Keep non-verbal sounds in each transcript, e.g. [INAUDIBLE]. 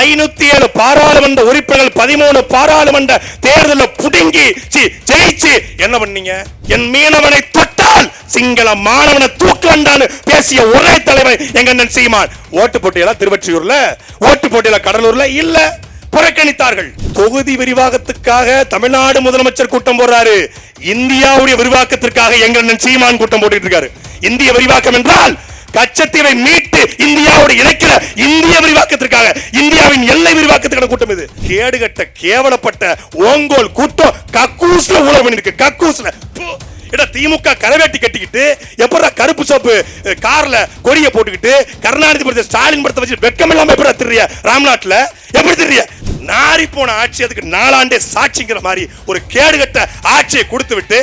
ஐநூத்தி ஏழு பாராளுமன்ற உறுப்பினர்கள் பதிமூணு பாராளுமன்ற தேர்தலில் புடுங்கி ஜெயிச்சு என்ன பண்ணீங்க? என் மீனவனை தொட்டால் சிங்கள மாணவனை தூக்கண்டான்னு பேசிய ஒரே தலைவர் எங்க அண்ணன் சீமான். ஓட்டு போட்டியெல்லாம் திருவற்றியூர்ல ஓட்டு போட்டியில கடலூர்ல இல்ல புறக்கணித்தார்கள். தொகுதி விரிவாக்கத்துக்காக தமிழ்நாடு முதலமைச்சர் கூட்டம் போடுறாரு. இந்தியாவுடைய விரிவாக்கத்திற்காக எங்க அண்ணன் சீமான் கூட்டம் போட்டுட்டு இருக்காரு. இந்திய விரிவாக்கம் என்றால் கச்சத்தீவை மீட்டு இந்தியாவோடு இணைக்கிற இந்திய விரிவாக்கத்திற்காக இந்தியாவின் எல்லை விரிவாக்கத்துக்கான கூட்டம் இது. கேடுகட்ட கேவலப்பட்ட ஓங்கோல் கூட்டம் கக்கூஸ்ல ஊழல் பண்ணிருக்கு. கக்கூஸ்ல ஏடா திமுக கரவேட்டி கட்டிக்கிட்டு எப்படா கருப்பு சோப்பு கார்ல கொடியை போட்டுக்கிட்டு கருணாநிதி படத்தை ஸ்டாலின் படத்தை வச்சு வெக்கம் இல்லாம எப்படா திரிய ராம்நாட்ல எப்படி திரிய நாரி போன ஆட்சி அதுக்கு நாலாண்டே சாட்சிங்கிற மாதிரி ஒரு கேடுகட்ட ஆட்சியை கொடுத்து விட்டு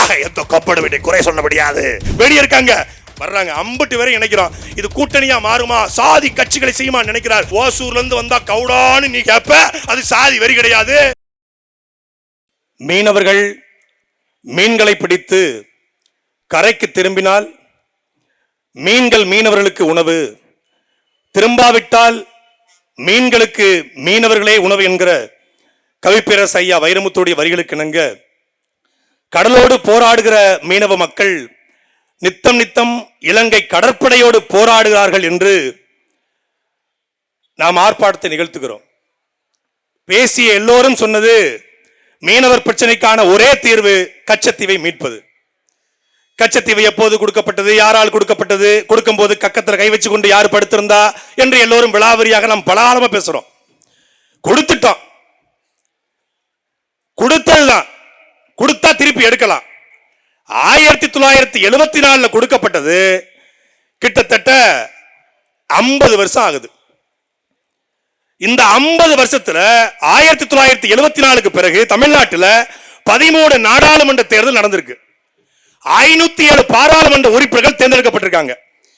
ஆக எந்த கொப்பட வேண்டிய குறை சொல்ல முடியாது வெளியே இருக்காங்க. வர்றாங்க. அம்பட்டு வரை நினைக்கிறோம் இது கூட்டணியா மாறுமா? சாதி கட்சிகளை செய்யுமா நினைக்கிறார். ஓசூர்ல இருந்து வந்தா கவுடான்னு நீ கேப்ப அது சாதி வரி கிடையாது. மீனவர்கள் மீன்களை பிடித்து கரைக்கு திரும்பினால் மீன்கள் மீனவர்களுக்கு உணவு. திரும்பாவிட்டால் மீன்களுக்கு மீனவர்களே உணவு என்கிற கவிப்பேரசையா வைரமுத்துடைய வரிகளுக்கு இணங்க கடலோடு போராடுகிற மீனவ மக்கள் நித்தம் நித்தம் இலங்கை கடற்படையோடு போராடுகிறார்கள் என்று நாம் ஆர்ப்பாட்டத்தை நிகழ்த்துகிறோம். பேசிய எல்லோரும் சொன்னது மீனவர் பிரச்சனைக்கான ஒரே தீர்வு கச்சத்தீவை மீட்பது. கச்சத்தீவு எப்போது கொடுக்கப்பட்டது யாரால் கொடுக்கப்பட்டது கொடுக்கும் போது கக்கத்தில் கை வச்சு கொண்டு யார் படுத்திருந்தா என்று எல்லோரும் விழாவரியாக நாம் பலாலமா பேசுறோம். கொடுத்துட்டோம். கொடுத்ததுதான் கொடுத்தா திருப்பி எடுக்கலாம். ஆயிரத்தி தொள்ளாயிரத்தி எழுபத்தி நாலில் கொடுக்கப்பட்டது கிட்டத்தட்ட ஐம்பது வருஷம் ஆகுது. இந்த ஐம்பது வருஷத்துல ஆயிரத்தி தொள்ளாயிரத்தி எழுபத்தி நாலுக்கு பிறகு தமிழ்நாட்டுல பதிமூணு நாடாளுமன்ற தேர்தல் நடந்திருக்கு. ஐநூத்தி ஏழு பாராளுமன்ற உறுப்பினர்கள் தேர்ந்தெடுக்கப்பட்டிருக்காங்க.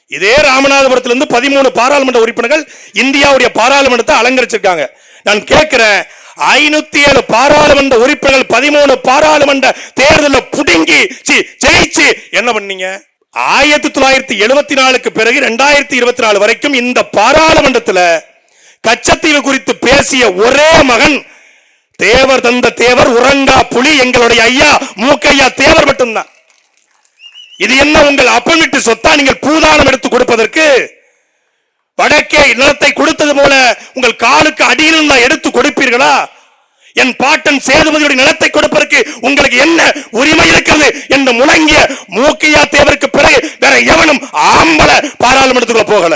இதே ராமநாதபுரத்திலிருந்து பதிமூணு பாராளுமன்ற உறுப்பினர்கள் இந்தியாவுடைய பாராளுமன்றத்தை அலங்கரிச்சிருக்காங்க. நான் கேட்கிறேன் ஐநூத்தி ஏழு பாராளுமன்ற உறுப்பினர்கள் பதிமூணு பாராளுமன்ற தேர்தலில் புடுங்கி ஜெயிச்சு என்ன பண்ணீங்க? ஆயிரத்தி தொள்ளாயிரத்தி எழுபத்தி நாலுக்கு பிறகு ரெண்டாயிரத்தி இருபத்தி நாலு வரைக்கும் இந்த பாராளுமன்றத்துல கச்சத்தீவு குறித்து பேசிய ஒரே மகன் தேவர் தந்த தேவர் உரங்கா புலி எங்களுடைய ஐயா மூக்கையா தேவர் மட்டும்தான். இது என்ன உங்கள் அப்பமிட்டு சொத்தா? நீங்கள் பூதானம் எடுத்து கொடுப்பதற்கு வடக்கே நிலத்தை கொடுத்தது போல உங்கள் காலுக்கு அடியில் நான் எடுத்து கொடுப்பீர்களா? என் பாட்டன் சேதுமதியுடைய நிலத்தை கொடுப்பதற்கு உங்களுக்கு என்ன உரிமை இருக்கிறது? என்று முழங்கிய மூக்கையா தேவருக்கு பிறகு வேற எவனும் ஆம்பளை பாராளுமன்றத்துக்குள்ள போகல.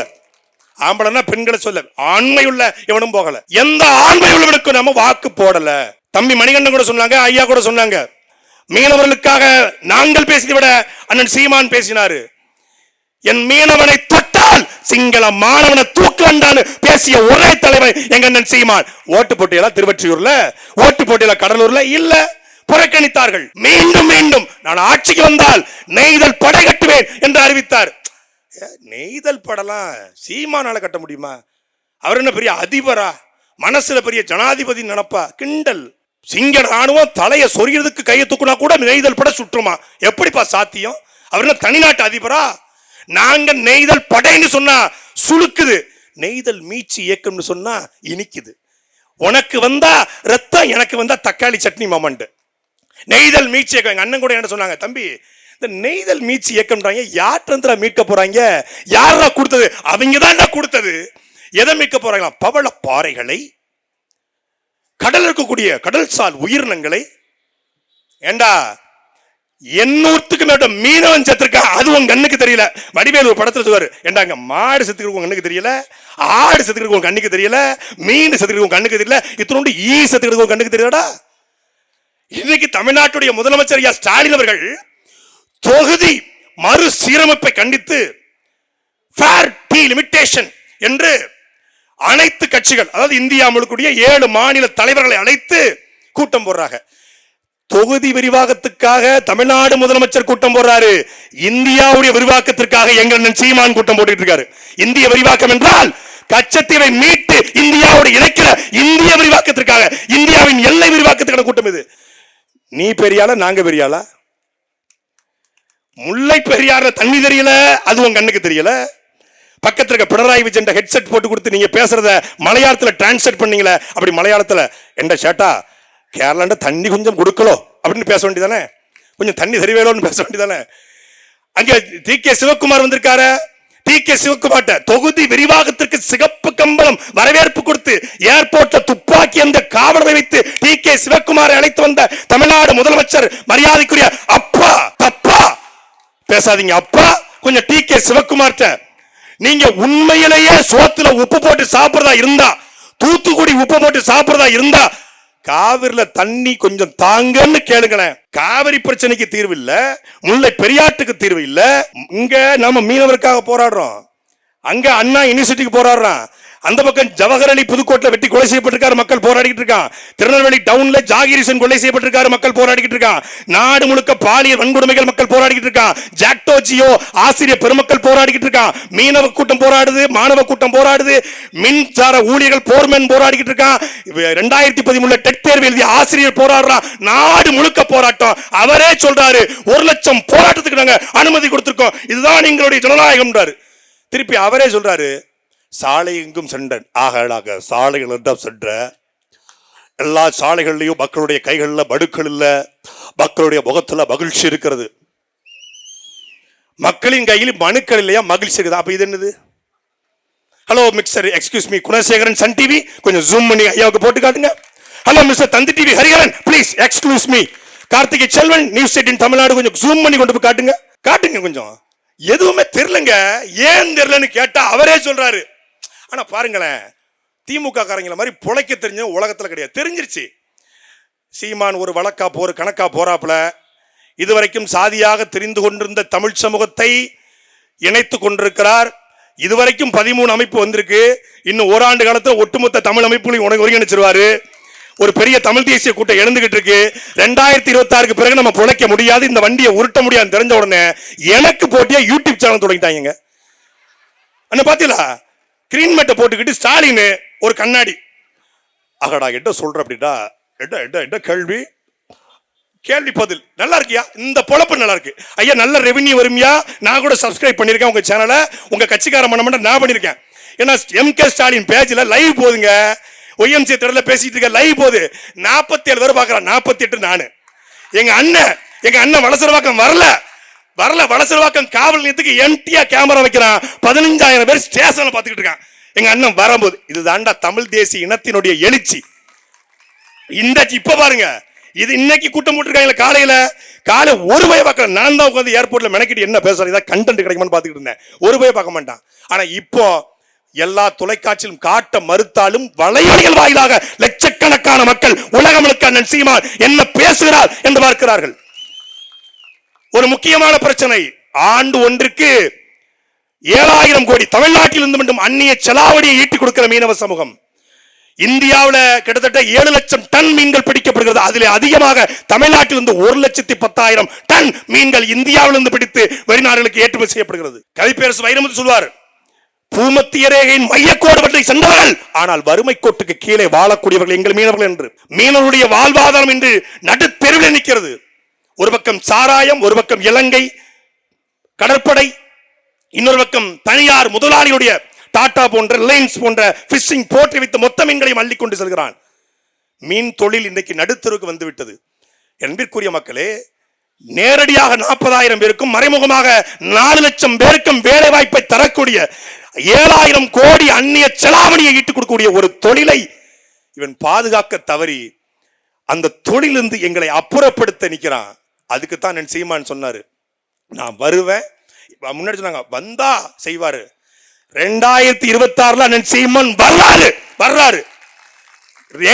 ஆம்பளைன்னா பெண்களை சொல்ல ஆண்மையுள்ள எவனும் போகல. எந்த ஆண்மை உள்ளவனுக்கும் நம்ம வாக்கு போடல? தம்பி மணிகண்டன் கூட சொன்னாங்க ஐயா கூட சொன்னாங்க. மீனவர்களுக்காக நாங்கள் பேசியதை விட அண்ணன் சீமான் பேசினாரு. என் மீனவனை தொட்டால் சிங்கள மாணவனை தூக்க வேண்டான்னு பேசிய ஒரே தலைவர் எங்க அண்ணன் சீமான். ஓட்டு போட்டியில திருவற்றியூர்ல ஓட்டு போட்டியில கடலூர்ல இல்ல புறக்கணித்தார்கள். மீண்டும் மீண்டும் நான் ஆட்சிக்கு வந்தால் நெய்தல் படை கட்டுவேன் என்று அறிவித்தார். நெய்தல் படலாம் சீமானால கட்ட முடியுமா? அவர் என்ன பெரிய அதிபரா? மனசுல பெரிய ஜனாதிபதி நினப்பா? கிண்டல். சிங்க ராணுவம் தலையை சொரியறதுக்கு கையை தூக்குனா கூட நெய்தல் பட சுற்றுமா? எப்படிப்பா சாத்தியம்? அவர் என்ன தனிநாட்டு அதிபரா? நாங்க நெய்தல் படைன்னு சொன்னா சுளுக்குது. நெய்தல் மீச்சு இயக்கம்னு சொன்னா இனிக்குது. உனக்கு வந்தா ரத்தம் எனக்கு வந்தா தக்காளி சட்னி மாமண்டு நெய்தல் மீட்சி இயக்கம். எங்க அண்ணன் கூட என்ன சொன்னாங்க தம்பி இந்த நெய்தல் மீச்சு இயக்கம்ன்றாங்க யார்கிட்ட மீட்க போறாங்க? யாரா கொடுத்தது? அவங்க தான் கொடுத்தது. எதை மீட்க போறாங்களா? பவள பாறைகளை கடல் இருக்கக்கூடிய கடல்சால் உயிரினங்களை. ஏண்டா எண்ணூத்துக்கு மேட்ட மீனவன் செத்துருக்கான் அது உங்க கண்ணுக்கு தெரியல. வடிவேல் ஒரு படத்துல சொல்லுவாரு ஏண்டாங்க மாடு செத்துருக்கு உங்க கண்ணுக்கு தெரியல. ஆடு செத்துருக்கு உங்க கண்ணுக்கு தெரியல. மீன் செத்துருக்கு உங்க கண்ணுக்கு தெரியல. இத்தனோண்டு ஈ செத்துருக்கு உங்க கண்ணுக்கு தெரியலடா? இன்னைக்கு தமிழ்நாட்டுடைய முதலமைச்சர் ஐயா ஸ்டாலின் அவர்கள் தொகுதி மறுசீரமைப்பை கண்டித்து ஃபேர் டி லிமிட்டேஷன் என்று அனைத்து கட்சிகள் அதாவது இந்தியா முழுக்கூடிய ஏழு மாநில தலைவர்களை அழைத்து கூட்டம் போடுறாங்க. தொகுதி விரிவாக்கத்துக்காக தமிழ்நாடு முதலமைச்சர் கூட்டம் போடுறாரு. இந்தியாவுடைய விரிவாக்கத்திற்காக எங்கள் சீமான் கூட்டம் போட்டுட்டு இருக்காரு. இந்திய விரிவாக்கம் என்றால் கச்சத்தீவை மீட்டு இந்தியாவோடு இணைக்கிற இந்திய விரிவாக்கத்திற்காக இந்தியாவின் எல்லை விரிவாக்கத்துக்கான கூட்டம் இது. நீ பெரியாளா நாங்க பெரியாளா? முல்லை பெரியார தண்ணி தெரியல அது உன் கண்ணுக்கு தெரியல? பக்கத்தில் இருக்க பினராயி விஜயன் ஹெட்செட் போட்டு கொடுத்து நீங்க பேசுறத மலையாளத்தில் டிரான்ஸ்லேட் பண்ணீங்களே அப்படி மலையாளத்தில் என்ற ஷேட்டா கேரளாண்ட தண்ணி கொஞ்சம் கொடுக்கலோ அப்படின்னு பேச வேண்டியதானே? கொஞ்சம் தண்ணி சரிவேலோன்னு பேச வேண்டியதானே? அங்கே டி கே சிவகுமார் வந்திருக்காரு. டி கே சிவகுமார்ட்ட தொகுதி விரிவாகத்திற்கு சிகப்பு கம்பளம் வரவேற்பு கொடுத்து ஏர்போர்ட்ல துப்பாக்கி அந்த காவலரை வைத்து டி கே சிவகுமாரை அழைத்து வந்த தமிழ்நாடு முதலமைச்சர் மரியாதைக்குரிய அப்பா தப்பா? பேசாதீங்க அப்பா. கொஞ்சம் டி கே சிவகுமார்ட்ட நீங்க உண்மையிலேயே சோத்துல உப்பு போட்டு சாப்பிடுறதா இருந்தா தூத்துக்குடி உப்பு போட்டு சாப்பிடுறதா இருந்தா காவிரில தண்ணி கொஞ்சம் தாங்கன்னு கேளுங்களேன். காவிரி பிரச்சனைக்கு தீர்வு இல்ல. முல்லை பெரியாட்டுக்கு தீர்வு இல்ல. இங்க நம்ம மீனவருக்காக போராடுறோம். அங்க அண்ணா யூனிவர்சிட்டிக்கு போராடுறான். அந்த பக்கம் ஜவஹர் அலி வெட்டி கொலை செய்யப்பட்டிருக்காரு மக்கள் போராடிக்கிட்டு இருக்கான் திருநெல்வேலி டவுன்ல ஜாகிரிசன் கொலை செய்யப்பட்டிருக்காரு மக்கள் போராடிக்கிட்டு இருக்கான் நாடு முழுக்க பாலியல் வன்கொடுமைகள் மக்கள் போராடிக்கிட்டு இருக்கான் ஜாக்டோ ஜியோ ஆசிரியர் பெருமக்கள் போராடிக்கிட்டு இருக்கான் மீனவ கூட்டம் போராடுது மாணவ கூட்டம் போராடுது. மின்சார ஊழியர்கள் போர்மேன் போராடிக்கிட்டு இருக்கான் ரெண்டாயிரத்தி பதிமூணுல டெட் தேர்வு எழுதிய ஆசிரியர் போராடுறான் நாடு முழுக்க போராட்டம். அவரே சொல்றாரு ஒரு லட்சம் போராட்டத்துக்கு நாங்க அனுமதி கொடுத்திருக்கோம். இதுதான் எங்களுடைய ஜனநாயகம்ன்றாரு. திருப்பி அவரே சொல்றாரு சாலை எங்கும் சென்றன். ஆகலாக சாலைகள் எல்லாம் சென்ற. எல்லா சாலைகள்லையும் மக்களுடைய கைகளில் மடுக்கள் இல்லை. மக்களுடைய முகத்தில் மகிழ்ச்சி இருக்கிறது. மக்களின் கையில் மனுக்கள் இல்லையா? மகிழ்ச்சி இருக்குது? அப்போ இது என்னது? Hello mister excuse me Gunasekaran Sun TV கொஞ்சம் ஜூம் பண்ணி ஐயாவுக்கு போட்டு காட்டுங்க. Hello mister Thanthi TV Hariharan please excuse me Karthigai Selvan news eighteen Tamil Nadu கொஞ்சம் ஜூம் பண்ணி கொண்டு போய் காட்டுங்க. காட்டுங்க கொஞ்சம். எதுவுமே தெரியலங்க. ஏன் தெரியலன்னு கேட்டா அவரே சொல்றாரு. ஆனால் பாருங்களேன் திமுக காரங்களை மாதிரி பிழைக்க தெரிஞ்ச உலகத்தில் கிடையாது. தெரிஞ்சிருச்சு. சீமான் ஒரு வழக்கா போற கணக்கா போறாப்புல. இதுவரைக்கும் சாதியாக தெரிந்து கொண்டிருந்த தமிழ் சமூகத்தை இணைத்து கொண்டிருக்கிறார். இதுவரைக்கும் பதிமூணு அமைப்பு வந்திருக்கு. இன்னும் ஓராண்டு காலத்தில் ஒட்டுமொத்த தமிழ் அமைப்புகளையும் உனக்கு ஒருங்கிணைச்சிருவாரு. ஒரு பெரிய தமிழ் தேசிய கூட்டம் எழுந்துகிட்டு இருக்கு. ரெண்டாயிரத்தி இருபத்தி ஆறுக்கு பிறகு நம்ம பிழைக்க முடியாது. இந்த வண்டியை உருட்ட முடியாது தெரிஞ்ச உடனே எனக்கு போட்டியா யூடியூப் சேனல் தொடங்கிட்டாங்க. அண்ணா பாத்தீங்களா? கிரீன் மேட்டை போட்டுக்கிட்டு ஸ்டாலின் ஒரு கண்ணாடி. அகடா எட்ட சொல்ற அப்படிடா எட்ட எட்ட எட்ட கேள்வி? கேள்வி பதில். நல்லா இருக்கியா? இந்த பொழப்பு நல்லா இருக்கு. ஐயா நல்ல ரெவென்யூ வருமியா? நான் கூட சப்ஸ்கிரைப் பண்ணியிருக்கேன் உங்க சேனலை உங்க கட்சிக்கார மன்ன நான் பண்ணியிருக்கேன். ஏன்னா எம் கே ஸ்டாலின் பேஜில் லைவ் போதுங்க. ஒய்எம்சி திடல பேசிட்டு இருக்க லைவ் போது. நாற்பத்தி ஏழு பேர் பார்க்குறேன் நாற்பத்தி எட்டு நான். எங்க அண்ணன் எங்க அண்ணன் வளசரவாக்கம் வரல. வரல வளசலவாக்கம் காவல் நிலையத்துக்கு எம்டியா கேமரா வைக்கிறான் பதினஞ்சாயிரம் பேர் ஸ்டேஷன்ல பாத்துக்கிட்டு இருக்கான். எங்க அண்ணன் வரும்போது இது தாண்டா தமிழ் தேசிய இனத்தினுடைய எழுச்சி. இந்த இப்ப பாருங்க இது இன்னைக்கு கூட்டம் போட்டுருக்காங்க காலையில. காலை ஒரு பய பார்க்கல. நான் தான் உட்காந்து ஏர்போர்ட்ல மெனக்கிட்டு என்ன பேசுறேன் ஏதாவது கண்டென்ட் கிடைக்குமான்னு பார்த்துக்கிட்டு இருந்தேன். ஒரு பய பார்க்க மாட்டான். ஆனா இப்போ எல்லா தொலைக்காட்சியிலும் காட்ட மறுத்தாலும் வலையடிகள் வாயிலாக லட்சக்கணக்கான மக்கள் உலகமுழுக்க அண்ணன் சீமான் என்ன பேசுகிறார் என்று பார்க்கிறார்கள். ஒரு முக்கியமான பிரச்சனை. ஆண்டு ஒன்றுக்கு ஏழாயிரம் கோடி தமிழ்நாட்டில் இருந்து மட்டும் அந்நிய செலாவடியை ஈட்டி கொடுக்கிற மீனவ சமூகம். இந்தியாவுல கிட்டத்தட்ட ஏழு லட்சம் டன் மீன்கள் பிடிக்கப்படுகிறது. அதிலே அதிகமாக தமிழ்நாட்டிலிருந்து ஒரு லட்சத்தி பத்தாயிரம் டன் மீன்கள் இந்தியாவிலிருந்து பிடித்து வெளிநாடுகளுக்கு ஏற்றுமதி செய்யப்படுகிறது. கவிப்பேரசு வைரமுத்து சொல்வார் பூமத்திய ரேகையின் மையக்கோடு பற்றி சென்றவர்கள் ஆனால் வறுமை கோட்டுக்கு கீழே வாழக்கூடியவர்கள் எங்கள் மீனவர்கள் என்று. மீனவருடைய வாழ்வாதாரம் என்று நடுத்தெருவில் நிற்கிறது. ஒரு பக்கம் சாராயம் ஒரு பக்கம் இலங்கை கடற்படை இன்னொரு பக்கம் தனியார் முதலாளியுடைய டாடா போன்ற ரிலையன்ஸ் போன்ற பிஷிங் போற்றி வைத்த மொத்த மீன்களையும் அள்ளி கொண்டு செல்கிறான். மீன் தொழில் இன்றைக்கு நடுத்தருக்கு வந்துவிட்டது. என்பிற்குரிய மக்களே நேரடியாக நாற்பதாயிரம் பேருக்கும் மறைமுகமாக நாலு லட்சம் பேருக்கும் வேலை வாய்ப்பை தரக்கூடிய ஏழாயிரம் கோடி அந்நிய செலாவணியை ஈட்டுக் கொடுக்கக்கூடிய ஒரு தொழிலை இவன் பாதுகாக்க தவறி அந்த தொழிலிருந்து எங்களை அப்புறப்படுத்த நிற்கிறான். அதுக்கு தான் நான் சீமான் சொன்னார். நான் வருவேன். முன்னாடி சொன்னாங்க வந்தா செய்வார். ரெண்டாயிரத்தி இருபத்தி ஆறுல அண்ணன் சீமான் வர்றாரு வர்றாரு.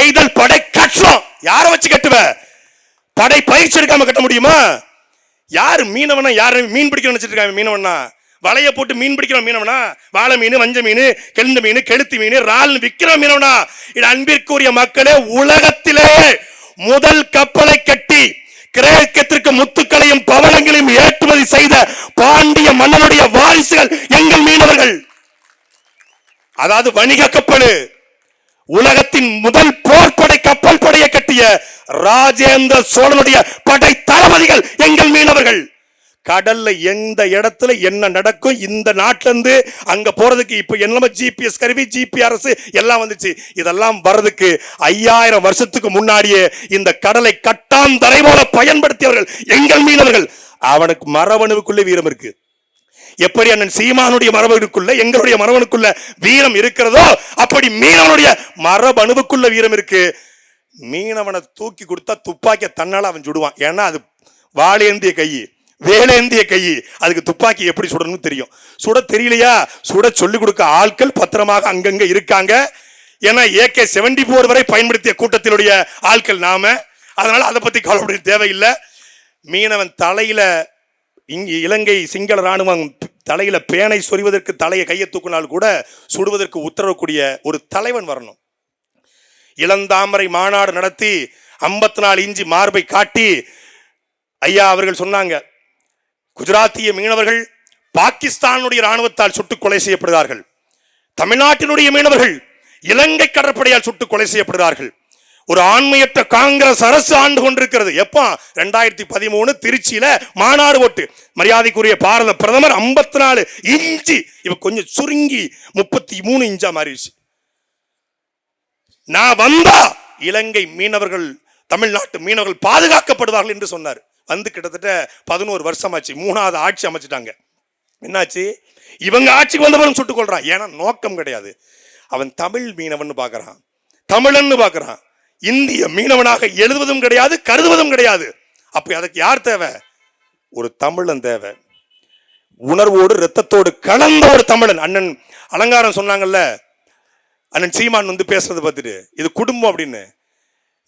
எய்தல் படை கட்சம் யாரை வச்சு கட்டுவ? படை பயிற்சி எடுக்காம கட்ட முடியுமா? யார் மீனவனா யார் மீன் பிடிக்க நினைச்சிட்டு இருக்காங்க மீனவனா வலைய போட்டு மீன் பிடிக்கிற மீனவனா? வாழை மீன் வஞ்ச மீன் கெழுந்த மீன் கெளுத்தி மீன் ரால் விற்கிற மீனவனா? இது அன்பிற்குரிய மக்களே உலகத்திலே முதல் கப்பலை கட்டி கிரேக்கத்திற்கு முத்துக்களையும் பவனங்களையும் ஏற்றுமதி செய்த பாண்டிய மன்னனுடைய வாரிசுகள் எங்கள் மீனவர்கள். அதாவது வணிக கப்பல். உலகத்தின் முதல் போர்படை கப்பல் படையை கட்டிய ராஜேந்திர சோழனுடைய படை தளபதிகள் எங்கள் மீனவர்கள். கடல்ல எந்த இடத்துல என்ன நடக்கும் இந்த நாட்டிலேருந்து அங்க போறதுக்கு இப்ப என்ன ஜிபிஎஸ் கருவி ஜிபிஆர்எஸ் எல்லாம் வந்துச்சு. இதெல்லாம் வர்றதுக்கு ஐயாயிரம் வருஷத்துக்கு முன்னாடியே இந்த கடலை கட்டாம் தரை போல பயன்படுத்தியவர்கள் எங்கள் மீனவர்கள். அவனுக்கு மரபணுவுக்குள்ளே வீரம் இருக்கு. எப்படி அண்ணன் சீமானுடைய மரபணுக்குள்ள எங்களுடைய மரபணுக்குள்ள வீரம் இருக்கிறதோ அப்படி மீனவனுடைய மரபணுவுக்குள்ள வீரம் இருக்கு. மீனவனை தூக்கி கொடுத்தா துப்பாக்கிய தன்னால அவன் சுடுவான். ஏன்னா அது வாழேந்திய கை வேலேந்திய கை அதுக்கு துப்பாக்கி எப்படி சுடணும்னு தெரியும். சுட தெரியலையா? சுட சொல்லிக் கொடுக்க ஆட்கள் பத்திரமாக அங்கங்க இருக்காங்க. ஏன்னா ஏகே செவன்டி போர் வரை பயன்படுத்திய கூட்டத்தினுடைய ஆட்கள் நாம. அதனால அதை பத்தி கவலைப்பட தேவையில்லை. மீனவன் தலையில இங்கு இலங்கை சிங்கள ராணுவம் தலையில பேனை சொறிவதற்கு தலையை கையை தூக்கினால் கூட சுடுவதற்கு உத்தரவக்கூடிய ஒரு தலைவன் வரணும். இளந்தாமரை மாநாடு நடத்தி ஐம்பத்தி நாலு இஞ்சி மார்பை காட்டி ஐயா அவர்கள் சொன்னாங்க குஜராத்திய மீனவர்கள் பாகிஸ்தானுடைய ராணுவத்தால் சுட்டுக் கொலை செய்யப்படுகிறார்கள். தமிழ்நாட்டினுடைய மீனவர்கள் இலங்கை கடற்படையால் சுட்டுக் கொலை செய்யப்படுகிறார்கள். ஒரு ஆண்மையற்ற காங்கிரஸ் அரசு ஆண்டு கொண்டிருக்கிறது. எப்போ? ரெண்டாயிரத்தி பதிமூணு திருச்சியில மாநாடு ஓட்டு. மரியாதைக்குரிய பாரத பிரதமர் ஐம்பத்தி நாலு இஞ்சி இவ கொஞ்சம் சுருங்கி முப்பத்தி மூணு இஞ்சா மாறிடுச்சு. நான் வந்தா இலங்கை மீனவர்கள் தமிழ்நாட்டு மீனவர்கள் பாதுகாக்கப்படுவார்கள் என்று சொன்னார். வந்து கிட்டத்தட்ட பதினோரு வருஷம் ஆச்சு மூணாவது ஆட்சி அமைச்சிட்டாங்க. என்னாச்சு? இவங்க ஆட்சிக்கு வந்தவரும் சுட்டுக் கொள்றான் ஏன்னா நோக்கம் கிடையாது. அவன் தமிழ் மீனவன் பார்க்குறான். தமிழன்னு பார்க்குறான். இந்திய மீனவனாக எழுதுவதும் கிடையாது கருதுவதும் கிடையாது. அப்போ அதுக்கு யார் தேவை? ஒரு தமிழன் தேவை. உணர்வோடு ரத்தத்தோடு கலந்த ஒரு தமிழன். அண்ணன் அலங்காரம் சொன்னாங்கல்ல? அண்ணன் சீமான் வந்து பேசுறது பார்த்துட்டு இது குடும்பம் அப்படின்னு.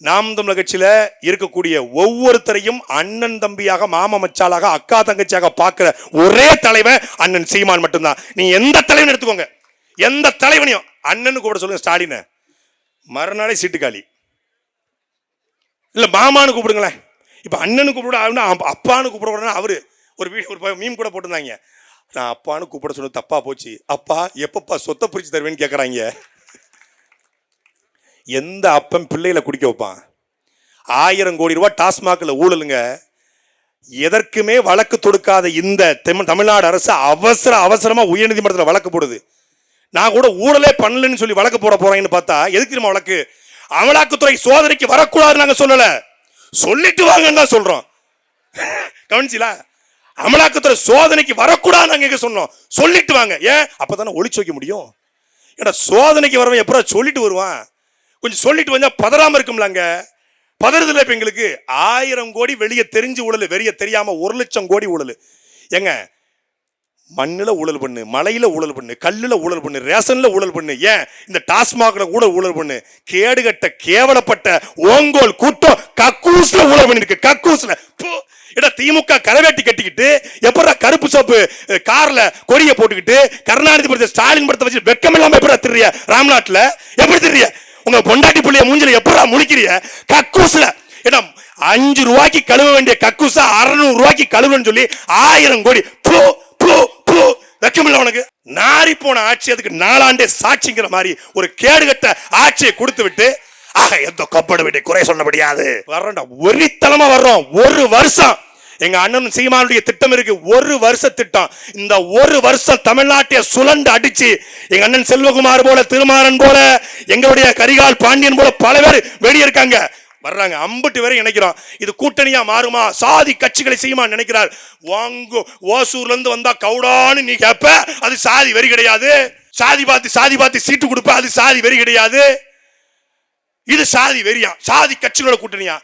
நாம் தமிழர் இருக்கக்கூடிய ஒவ்வொருத்தரையும் அண்ணன் தம்பியாக மாமா மச்சாலாக அக்கா தங்கச்சியாக பார்க்குற ஒரே தலைவன் அண்ணன் சீமான் மட்டும்தான். நீ எந்த தலைவன் எடுத்துக்கோங்க. எந்த தலைவனையும். அண்ணனு கூட சொல்லுங்க ஸ்டாலின். மறுநாளே சீட்டுக்காளி இல்லை மாமான்னு கூப்பிடுங்களேன். இப்போ அண்ணனு கூப்பிட அப்பான்னு கூப்பிட அவர் ஒரு வீடியோ ஒரு மீன் கூட போட்டிருந்தாங்க. நான் அப்பான்னு கூப்பிட சொன்னது தப்பா போச்சு. அப்பா எப்பப்பா சொத்தை பிரித்து தருவேன்னு கேட்குறாங்க எந்த அப்பன் பிள்ளைகளை குடிக்க வைப்பான்? ஆயிரம் கோடி ரூபாய் டாஸ்மாகில் ஊழலுங்க. எதற்குமே வழக்கு தொடுக்காத இந்த தமிழ்நாடு அரசு அவசர அவசரமாக உயர்நீதிமன்றத்தில் வழக்கு போடுது. நான் கூட ஊழலே பண்ணலன்னு சொல்லி வழக்கு போட போறேன்னு பார்த்தா எதுக்கு தெரியுமா வழக்கு? அமலாக்கத்துறை சோதனைக்கு வரக்கூடாது நாங்கள் சொல்லல. சொல்லிட்டு வாங்கன்னு தான் சொல்றோம். [LAUGHS] கவனிச்சிலா? அமலாக்கத்துறை சோதனைக்கு வரக்கூடாது நாங்கள் எங்க சொன்னோம். சொல்லிட்டு வாங்க. ஏன்? அப்போ தானே ஒழிச்சு வைக்க முடியும். ஏடா சோதனைக்கு வரவன் எப்படா சொல்லிட்டு வருவான்? கொஞ்சம் சொல்லிட்டு வந்தா பதறாம இருக்கும்லங்க. பதறுதில்ல இப்ப எங்களுக்கு? ஆயிரம் கோடி வெளியே தெரிஞ்சு ஊழல் வெளியே தெரியாம ஒரு லட்சம் கோடி ஊழல். ஏங்க மண்ணில் ஊழல் பண்ணு மலையில் ஊழல் பண்ணு கல்லில் ஊழல் பண்ணு ரேஷனில் ஊழல் பண்ணு. ஏன்? இந்த டாஸ்மாகில் கூட ஊழல் பண்ணு. கேடுகட்ட கேவலப்பட்ட ஓங்கோல் கூட்டம் கக்கூஸில் ஊழல் பண்ணிருக்கு. கக்கூஸில். ஏடா எடா திமுக கரவேட்டி கட்டிக்கிட்டு எப்படா கருப்பு சோப்பு காரில் கார்ல போட்டுக்கிட்டு கருணாநிதி படத்தை ஸ்டாலின் படத்தை வச்சு வெக்கம் இல்லாம எப்படா திருறிய ராம்நாட்டில்? எப்படி திரிய உங்க பொண்டாட்டி பிள்ளைய மூஞ்சில எப்படா முழிக்கிறிய? கக்கூசுல. ஏன்னா அஞ்சு ரூபாய்க்கு கழுவ வேண்டிய கக்கூசா அறுநூறு ரூபாய்க்கு கழுவுன்னு சொல்லி ஆயிரம் கோடி ப்ளூ ப்ளூ ப்ளூ வெக்கமில்ல உனக்கு? நாரி போன ஆட்சி அதுக்கு நாலாண்டே சாட்சிங்கிற மாதிரி ஒரு கேடுகட்ட ஆட்சியை கொடுத்து விட்டு ஆக எந்த கப்பட விட்டு குறை சொல்ல முடியாது வர்றோம்டா ஒரித்தனமா வர்றோம். ஒரு வருஷம். எங்க அண்ணன் சீமானுடைய திட்டம் இருக்கு. ஒரு வருஷ திட்டம். இந்த ஒரு வருஷம் தமிழ்நாட்டை சுழண்டு அடிச்சு எங்க அண்ணன் செல்வகுமார் போல திருமாறன் போல எங்களுடைய கரிகால் பாண்டியன் போல பல பேர் வெளியே இருக்காங்க வர்றாங்க. அம்பட்டு வரை நினைக்கிறோம் இது கூட்டணியா மாறுமா? சாதி கட்சிகளை செய்யுமா நினைக்கிறார். வாங்கு ஓசூர்ல இருந்து வந்தா கவுடான்னு நீ கேப்ப அது சாதி வெறி கிடையாது. சாதி பார்த்து சாதி பார்த்து சீட்டு கொடுப்ப அது சாதி வெறி கிடையாது. இது சாதி வெறியா? சாதி கட்சிகளோட கூட்டணியா?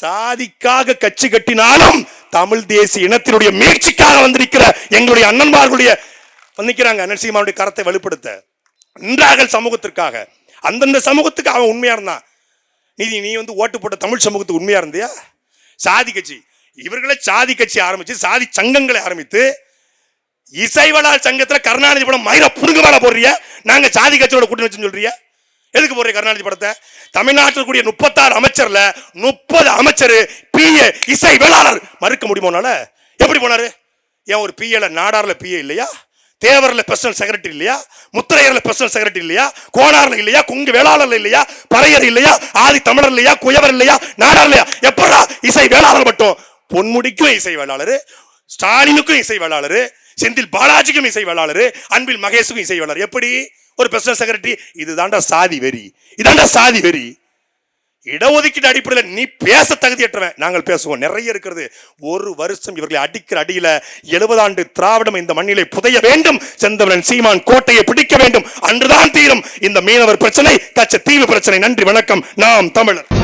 சாதிக்காக கட்சி கட்டினாலும் தமிழ் தேசிய இனத்தினுடைய மீட்சிக்காக வந்திருக்கிற எங்களுடைய அண்ணன்மார்களுடைய வந்திருக்கிறாங்க. நரசிம்மாவுடைய கரத்தை வலுப்படுத்த. நின்றார்கள் சமூகத்திற்காக. அந்தந்த சமூகத்துக்கு அவன் உண்மையா இருந்தான். நீதி நீ வந்து ஓட்டு போட்ட தமிழ் சமூகத்துக்கு உண்மையா இருந்தியா? சாதி கட்சி. இவர்களே சாதி கட்சி ஆரம்பிச்சு சாதி சங்கங்களை ஆரம்பித்து இசைவளார் சங்கத்தில் கருணாநிதி படம் மயிர புடுங்க மேல போடுறிய? நாங்கள் சாதி கட்சியோட கூட்டணி வச்சுன்னு சொல்றியா? எதுக்கு போடுற கருணாநிதி படத்தை? தமிழ்நாட்டில் கூடிய முப்பத்தாறு அமைச்சர்ல முப்பது அமைச்சர் பிஏ இசை வேளாளர். மறுக்க முடியுமோனால எப்படி போனாரு? ஏன் ஒரு பிஏல நாடாரில் பிஏ இல்லையா? தேவரில் பெர்சனல் செக்ரட்டரி இல்லையா? முத்திரையரில் பெர்சனல் செக்ரட்டரி இல்லையா? கோணாரில் இல்லையா? குங்கு வேளாளர்ல இல்லையா? பறையர் இல்லையா? ஆதி தமிழர் இல்லையா? குயவர் இல்லையா? நாடார் இல்லையா? எப்படா இசை வேளாளர் மட்டும்? பொன்முடிக்கும் இசை வேளாளர் ஸ்டாலினுக்கும் இசை வேளாளர் செந்தில் பாலாஜிக்கும் இசை வேளாளர் அன்பில் மகேஷுக்கும் இசை வேளாளர். எப்படி? ஒரு பிரசிடன்ட் செக்ரட்டரி இதுதான்டா சாதி வெறி இதாண்டா சாதி வெறி. இடஒதுக்கீடு அடிப்படையில் நீ பேச தகுதியற்றவன் நாங்கள் பேசுவோம். நிறைய இருக்கிறது. ஒரு வருஷம் இவர்களை அடிக்கிற அடியில் எழுபது ஆண்டு திராவிடம் இந்த மண்ணிலே புதைய வேண்டும். செந்தவரன் சீமான் கோட்டையை பிடிக்க வேண்டும். அன்றுதான் தீரும். இந்த மீனவர் பிரச்சனை கச்ச தீவு பிரச்சனை. நன்றி வணக்கம். நாம் தமிழர்.